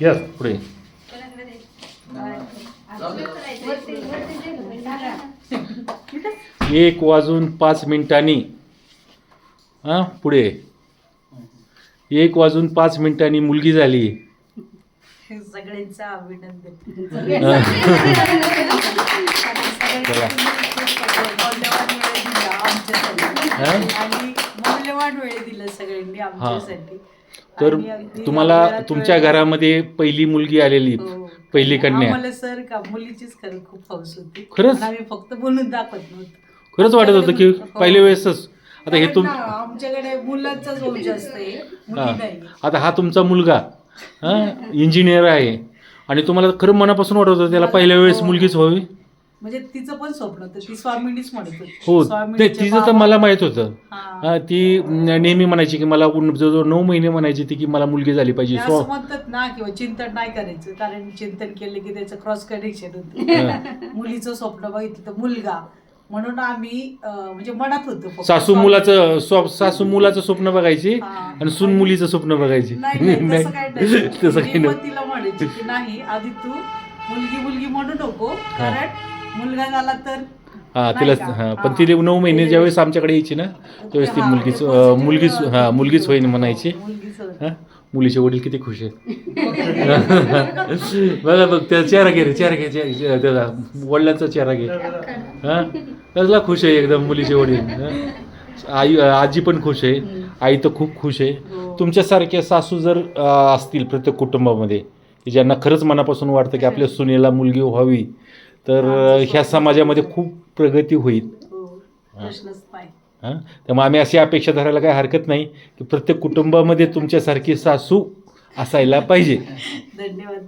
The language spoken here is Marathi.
यस पुढे एक वाजून पाच मिनिटांनी. हां पुढे. एक वाजून पाच मिनिटांनी मुलगी झाली. सगळ्यांचं अभिनंदन. मौल्यवान वेळ दिला सगळ्यांनी आमच्यासाठी. तर तुम्हाला तुमच्या घरामध्ये पहिली मुलगी आलेली हो. पहिली कन्या. आम्हाला सर का मुलीचीच खरं खूप हौस होती. खरंच? आम्ही फक्त बोलून दाखवत नव्हतो. खरंच वाटत होतं की हो. पहिल्या वेळेसच. आता हे तुम आमच्याकडे मुलांचाच वंश असते मुली आता हा तुमचा मुलगा हां इंजिनियर आहे. आणि तुम्हाला खरं मनापासून वाटत होतं त्याला पहिल्या वेळेस हो. मुलगीच व्हावी? म्हणजे तिचं पण स्वप्न होतं ती स्वामीनीच म्हणत होती हो ते स्वामीनीचे तिचं तर बाबा- मला माहीत होतं हां. ती नेहमी म्हणायची की मला उन- जवळजवळ नऊ महिने म्हणायची ती की मला मुलगी झाली पाहिजे असं म्हणतात ना किंवा चिंतन नाही करायचं कारण चिंतन केलं की त्याचं क्रॉस कनेक्शन हां. होतं मुलीचं स्वप्न बघितलं तर मुलगा म्हणून आम्ही अं, म्हणजे मनात होतो फक्त. सासू मुलाचं स्व सासू मुलाचं स्वप्न बघायची हां. आणि सून मुलीचं स्वप्न बघायची नाही नाही, तसं काय नाही तसं काही मी नाही पण तिला म्हणायची की नाही आधी तू मुलगी मुलगी म्हणू नको कारण मुलगा झाला तर हा नाही तिला का? हा पण हां. तिला नऊ महिने ज्यावेळेस आमच्याकडे यायची ना त्यावेळेस ती हां, मुलगीच ते अं, positive मुलगीच हा मुलगीच. होईन म्हणायची मुलगीच. हा मुलीचे वडील किती खुश आहेत बघा बघ त्या चेहरा घे रे चेहरा घे चेहरा- चेहरा- त्याचा वडिलांचा चेहरा घे हा कसला खुश आहे एकदम मुलीचे वडील हं? आई आजी पण खुश आहे आई तर खूप खुश आहे हो. तुमच्यासारखे सासू जर अं, असतील प्रत्येक कुटुंबामध्ये की ज्यांना खरंच मनापासून वाटतं की आपल्या सुनेला मुलगी व्हावी तर ह्या समाजामध्ये खूप प्रगती होईल. हो, हां? त्यामुळे आम्ही अशी अपेक्षा धरायला काही हरकत नाही की प्रत्येक कुटुंबामध्ये तुमच्यासारखी सासू असायला पाहिजे. धन्यवाद.